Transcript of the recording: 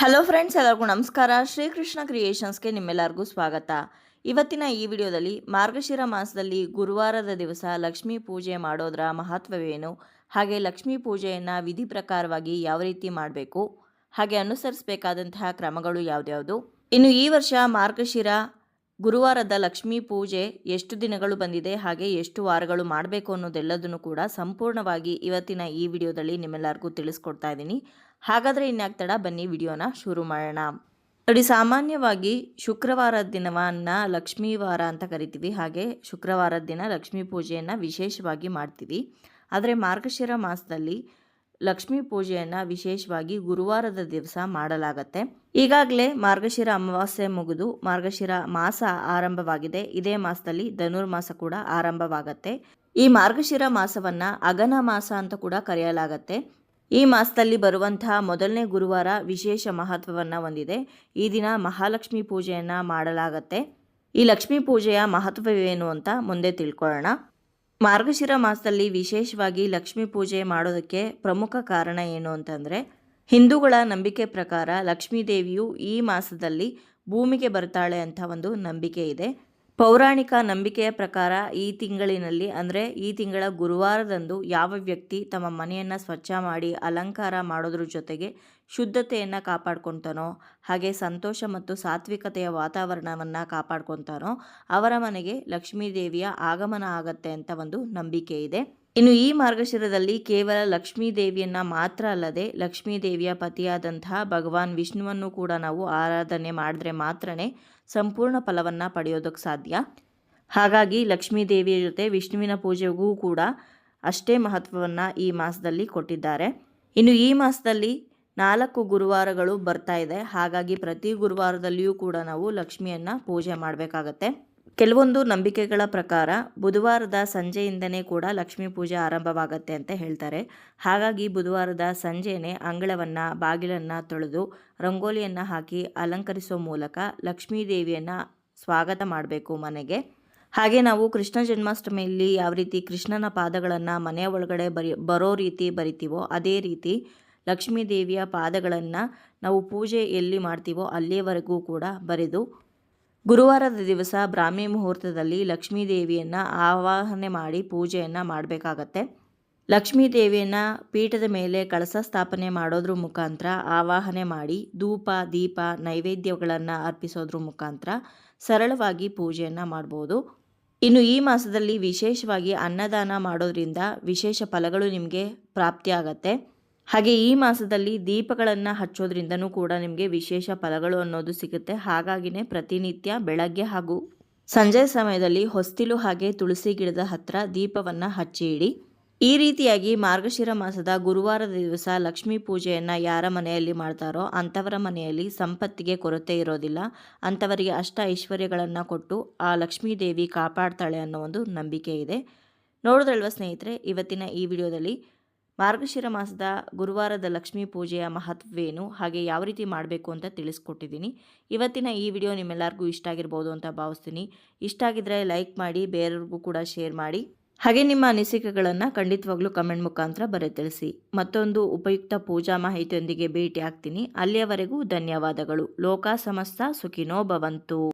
Hello friends ಎಲ್ಲರಿಗೂ ನಮಸ್ಕಾರ. ಶ್ರೀಕೃಷ್ಣ ಕ್ರಿಯೇಷನ್ಸ್ಗೆ ನಿಮ್ಮೆಲ್ಲರಿಗೂ ಸ್ವಾಗತ. ಇವತ್ತಿನ ಈ ವಿಡಿಯೋದಲ್ಲಿ ಮಾರ್ಗಶಿರ ಮಾಸದಲ್ಲಿ ಗುರುವಾರದ ದಿವಸ ಲಕ್ಷ್ಮೀ ಪೂಜೆ ಮಾಡೋದರ ಮಹತ್ವವೇನು? ಹಾಗೆ ಲಕ್ಷ್ಮೀ ಪೂಜೆಯನ್ನು ವಿಧಿ ಪ್ರಕಾರವಾಗಿ ಯಾವ ರೀತಿ ಮಾಡಬೇಕು? ಹಾಗೆ ಅನುಸರಿಸಬೇಕಾದಂತಹ ಕ್ರಮಗಳು ಯಾವ್ದ್ಯಾವುದು? ಇನ್ನು ಈ ವರ್ಷ ಮಾರ್ಗಶಿರ ಗುರುವಾರದ ಲಕ್ಷ್ಮೀ ಪೂಜೆ ಎಷ್ಟು ದಿನಗಳು ಬಂದಿದೆ, ಹಾಗೆ ಎಷ್ಟು ವಾರಗಳು ಮಾಡಬೇಕು ಅನ್ನೋದೆಲ್ಲದನ್ನು ಕೂಡ ಸಂಪೂರ್ಣವಾಗಿ ಇವತ್ತಿನ ಈ ವಿಡಿಯೋದಲ್ಲಿ ನಿಮ್ಮೆಲ್ಲರಿಗೂ ತಿಳಿಸ್ಕೊಡ್ತಾ ಇದ್ದೀನಿ. ಹಾಗಾದರೆ ಇನ್ಯಾಕ್ ಬನ್ನಿ, ವಿಡಿಯೋನ ಶುರು ಮಾಡೋಣ. ನೋಡಿ, ಸಾಮಾನ್ಯವಾಗಿ ಶುಕ್ರವಾರದ ದಿನವನ್ನು ಲಕ್ಷ್ಮೀ ವಾರ ಅಂತ ಕರಿತೀವಿ. ಹಾಗೆ ಶುಕ್ರವಾರದ ದಿನ ಲಕ್ಷ್ಮೀ ಪೂಜೆಯನ್ನು ವಿಶೇಷವಾಗಿ ಮಾಡ್ತೀವಿ. ಆದರೆ ಮಾರ್ಗಶಿರ ಮಾಸದಲ್ಲಿ ಲಕ್ಷ್ಮೀ ಪೂಜೆಯನ್ನು ವಿಶೇಷವಾಗಿ ಗುರುವಾರದ ದಿವಸ ಮಾಡಲಾಗತ್ತೆ. ಈಗಾಗಲೇ ಮಾರ್ಗಶಿರ ಅಮಾವಾಸ್ಯೆ ಮುಗಿದು ಮಾರ್ಗಶಿರ ಮಾಸ ಆರಂಭವಾಗಿದೆ. ಇದೇ ಮಾಸದಲ್ಲಿ ಧನುರ್ಮಾಸ ಕೂಡ ಆರಂಭವಾಗತ್ತೆ. ಈ ಮಾರ್ಗಶಿರ ಮಾಸವನ್ನ ಅಗನ ಮಾಸ ಅಂತ ಕೂಡ ಕರೆಯಲಾಗತ್ತೆ. ಈ ಮಾಸದಲ್ಲಿ ಬರುವಂತಹ ಮೊದಲನೇ ಗುರುವಾರ ವಿಶೇಷ ಮಹತ್ವವನ್ನು ಹೊಂದಿದೆ. ಈ ದಿನ ಮಹಾಲಕ್ಷ್ಮಿ ಪೂಜೆಯನ್ನು ಮಾಡಲಾಗತ್ತೆ. ಈ ಲಕ್ಷ್ಮೀ ಪೂಜೆಯ ಮಹತ್ವವೇನು ಅಂತ ಮುಂದೆ ತಿಳ್ಕೊಳ್ಳೋಣ. ಮಾರ್ಗಶಿರ ಮಾಸದಲ್ಲಿ ವಿಶೇಷವಾಗಿ ಲಕ್ಷ್ಮೀ ಪೂಜೆ ಮಾಡೋದಕ್ಕೆ ಪ್ರಮುಖ ಕಾರಣ ಏನು ಅಂತಂದರೆ, ಹಿಂದೂಗಳ ನಂಬಿಕೆ ಪ್ರಕಾರ ಲಕ್ಷ್ಮೀ ದೇವಿಯು ಈ ಮಾಸದಲ್ಲಿ ಭೂಮಿಗೆ ಬರ್ತಾಳೆ ಅಂತ ಒಂದು ನಂಬಿಕೆ ಇದೆ. ಪೌರಾಣಿಕ ನಂಬಿಕೆಯ ಪ್ರಕಾರ ಈ ತಿಂಗಳಿನಲ್ಲಿ, ಅಂದರೆ ಈ ತಿಂಗಳ ಗುರುವಾರದಂದು ಯಾವ ವ್ಯಕ್ತಿ ತಮ್ಮ ಮನೆಯನ್ನು ಸ್ವಚ್ಛ ಮಾಡಿ ಅಲಂಕಾರ ಮಾಡೋದ್ರ ಜೊತೆಗೆ ಶುದ್ಧತೆಯನ್ನು ಕಾಪಾಡ್ಕೊತಾನೋ, ಹಾಗೆ ಸಂತೋಷ ಮತ್ತು ಸಾತ್ವಿಕತೆಯ ವಾತಾವರಣವನ್ನು ಕಾಪಾಡ್ಕೊತಾನೋ, ಅವರ ಮನೆಗೆ ಲಕ್ಷ್ಮೀ ದೇವಿಯ ಆಗಮನ ಆಗತ್ತೆ ಅಂತ ಒಂದು ನಂಬಿಕೆ ಇದೆ. ಇನ್ನು ಈ ಮಾರ್ಗಶಿರದಲ್ಲಿ ಕೇವಲ ಲಕ್ಷ್ಮೀ ದೇವಿಯನ್ನ ಮಾತ್ರ ಅಲ್ಲದೆ ಲಕ್ಷ್ಮೀ ದೇವಿಯ ಪತಿಯಾದಂತಹ ಭಗವಾನ್ ವಿಷ್ಣುವನ್ನು ಕೂಡ ನಾವು ಆರಾಧನೆ ಮಾಡಿದ್ರೆ ಮಾತ್ರನೇ ಸಂಪೂರ್ಣ ಫಲವನ್ನು ಪಡೆಯೋದಕ್ಕೆ ಸಾಧ್ಯ. ಹಾಗಾಗಿ ಲಕ್ಷ್ಮೀ ದೇವಿಯ ಜೊತೆ ವಿಷ್ಣುವಿನ ಪೂಜೆಗೂ ಕೂಡ ಅಷ್ಟೇ ಮಹತ್ವವನ್ನು ಈ ಮಾಸದಲ್ಲಿ ಕೊಟ್ಟಿದ್ದಾರೆ. ಇನ್ನು ಈ ಮಾಸದಲ್ಲಿ ನಾಲ್ಕು ಗುರುವಾರಗಳು ಬರ್ತಾ ಇದೆ. ಹಾಗಾಗಿ ಪ್ರತಿ ಗುರುವಾರದಲ್ಲಿಯೂ ಕೂಡ ನಾವು ಲಕ್ಷ್ಮಿಯನ್ನು ಪೂಜೆ ಮಾಡಬೇಕಾಗತ್ತೆ. ಕೆಲವೊಂದು ನಂಬಿಕೆಗಳ ಪ್ರಕಾರ ಬುಧವಾರದ ಸಂಜೆಯಿಂದನೇ ಕೂಡ ಲಕ್ಷ್ಮೀ ಪೂಜೆ ಆರಂಭವಾಗತ್ತೆ ಅಂತ ಹೇಳ್ತಾರೆ. ಹಾಗಾಗಿ ಬುಧವಾರದ ಸಂಜೆನೇ ಅಂಗಳವನ್ನು, ಬಾಗಿಲನ್ನು ತೊಳೆದು ರಂಗೋಲಿಯನ್ನು ಹಾಕಿ ಅಲಂಕರಿಸೋ ಮೂಲಕ ಲಕ್ಷ್ಮೀ ದೇವಿಯನ್ನು ಸ್ವಾಗತ ಮಾಡಬೇಕು ಮನೆಗೆ. ಹಾಗೆ ನಾವು ಕೃಷ್ಣ ಜನ್ಮಾಷ್ಟಮಿಯಲ್ಲಿ ಯಾವ ರೀತಿ ಕೃಷ್ಣನ ಪಾದಗಳನ್ನು ಮನೆಯ ಒಳಗಡೆ ಬರಿ, ಬರೋ ರೀತಿ ಬರಿತೀವೋ ಅದೇ ರೀತಿ ಲಕ್ಷ್ಮೀ ದೇವಿಯ ಪಾದಗಳನ್ನು ನಾವು ಪೂಜೆ ಎಲ್ಲಿ ಮಾಡ್ತೀವೋ ಅಲ್ಲಿಯವರೆಗೂ ಕೂಡ ಬರೆದು ಗುರುವಾರದ ದಿವಸ ಬ್ರಾಹ್ಮಿ ಮುಹೂರ್ತದಲ್ಲಿ ಲಕ್ಷ್ಮೀ ದೇವಿಯನ್ನು ಆವಾಹನೆ ಮಾಡಿ ಪೂಜೆಯನ್ನು ಮಾಡಬೇಕಾಗತ್ತೆ. ಲಕ್ಷ್ಮೀ ದೇವಿಯನ್ನು ಪೀಠದ ಮೇಲೆ ಕಳಸ ಸ್ಥಾಪನೆ ಮಾಡೋದ್ರ ಮುಖಾಂತರ ಆವಾಹನೆ ಮಾಡಿ ಧೂಪ, ದೀಪ, ನೈವೇದ್ಯಗಳನ್ನು ಅರ್ಪಿಸೋದ್ರ ಮುಖಾಂತರ ಸರಳವಾಗಿ ಪೂಜೆಯನ್ನು ಮಾಡ್ಬೋದು. ಇನ್ನು ಈ ಮಾಸದಲ್ಲಿ ವಿಶೇಷವಾಗಿ ಅನ್ನದಾನ ಮಾಡೋದ್ರಿಂದ ವಿಶೇಷ ಫಲಗಳು ನಿಮಗೆ ಪ್ರಾಪ್ತಿಯಾಗತ್ತೆ. ಹಾಗೆ ಈ ಮಾಸದಲ್ಲಿ ದೀಪಗಳನ್ನು ಹಚ್ಚೋದ್ರಿಂದನೂ ಕೂಡ ನಿಮಗೆ ವಿಶೇಷ ಫಲಗಳು ಅನ್ನೋದು ಸಿಗುತ್ತೆ. ಹಾಗಾಗಿನೇ ಪ್ರತಿನಿತ್ಯ ಬೆಳಗ್ಗೆ ಹಾಗೂ ಸಂಜೆ ಸಮಯದಲ್ಲಿ ಹೊಸ್ತಿಲು ಹಾಗೆ ತುಳಸಿ ಗಿಡದ ಹತ್ರ ದೀಪವನ್ನು ಹಚ್ಚಿ ಇಡಿ ಈ ರೀತಿಯಾಗಿ ಮಾರ್ಗಶಿರ ಮಾಸದ ಗುರುವಾರದ ದಿವಸ ಲಕ್ಷ್ಮೀ ಪೂಜೆಯನ್ನು ಯಾರ ಮನೆಯಲ್ಲಿ ಮಾಡ್ತಾರೋ ಅಂಥವರ ಮನೆಯಲ್ಲಿ ಸಂಪತ್ತಿಗೆ ಕೊರತೆ ಇರೋದಿಲ್ಲ. ಅಂಥವರಿಗೆ ಅಷ್ಟ ಐಶ್ವರ್ಯಗಳನ್ನು ಕೊಟ್ಟು ಆ ಲಕ್ಷ್ಮೀ ದೇವಿ ಕಾಪಾಡ್ತಾಳೆ ಅನ್ನೋ ಒಂದು ನಂಬಿಕೆ ಇದೆ. ನೋಡಿದ್ರಲ್ವ ಸ್ನೇಹಿತರೆ, ಇವತ್ತಿನ ಈ ವಿಡಿಯೋದಲ್ಲಿ ಮಾರ್ಗಶಿರ ಮಾಸದ ಗುರುವಾರದ ಲಕ್ಷ್ಮೀ ಪೂಜೆಯ ಮಹತ್ವವೇನು ಹಾಗೆ ಯಾವ ರೀತಿ ಮಾಡಬೇಕು ಅಂತ ತಿಳಿಸ್ಕೊಟ್ಟಿದ್ದೀನಿ. ಇವತ್ತಿನ ಈ ವಿಡಿಯೋ ನಿಮ್ಮೆಲ್ಲರಿಗೂ ಇಷ್ಟ ಆಗಿರ್ಬೋದು ಅಂತ ಭಾವಿಸ್ತೀನಿ. ಇಷ್ಟ ಆಗಿದ್ರೆ ಲೈಕ್ ಮಾಡಿ, ಬೇರೆಯವ್ರಿಗೂ ಕೂಡ ಶೇರ್ ಮಾಡಿ. ಹಾಗೆ ನಿಮ್ಮ ಅನಿಸಿಕೆಗಳನ್ನು ಖಂಡಿತವಾಗ್ಲೂ ಕಮೆಂಟ್ ಮುಖಾಂತರ ಬರೆ ತಿಳಿಸಿ ಮತ್ತೊಂದು ಉಪಯುಕ್ತ ಪೂಜಾ ಮಾಹಿತಿಯೊಂದಿಗೆ ಭೇಟಿ ಆಗ್ತೀನಿ ಅಲ್ಲಿಯವರೆಗೂ ಧನ್ಯವಾದಗಳು. ಲೋಕ ಸಮಸ್ತ ಸುಖಿನೋ ಭವಂತು.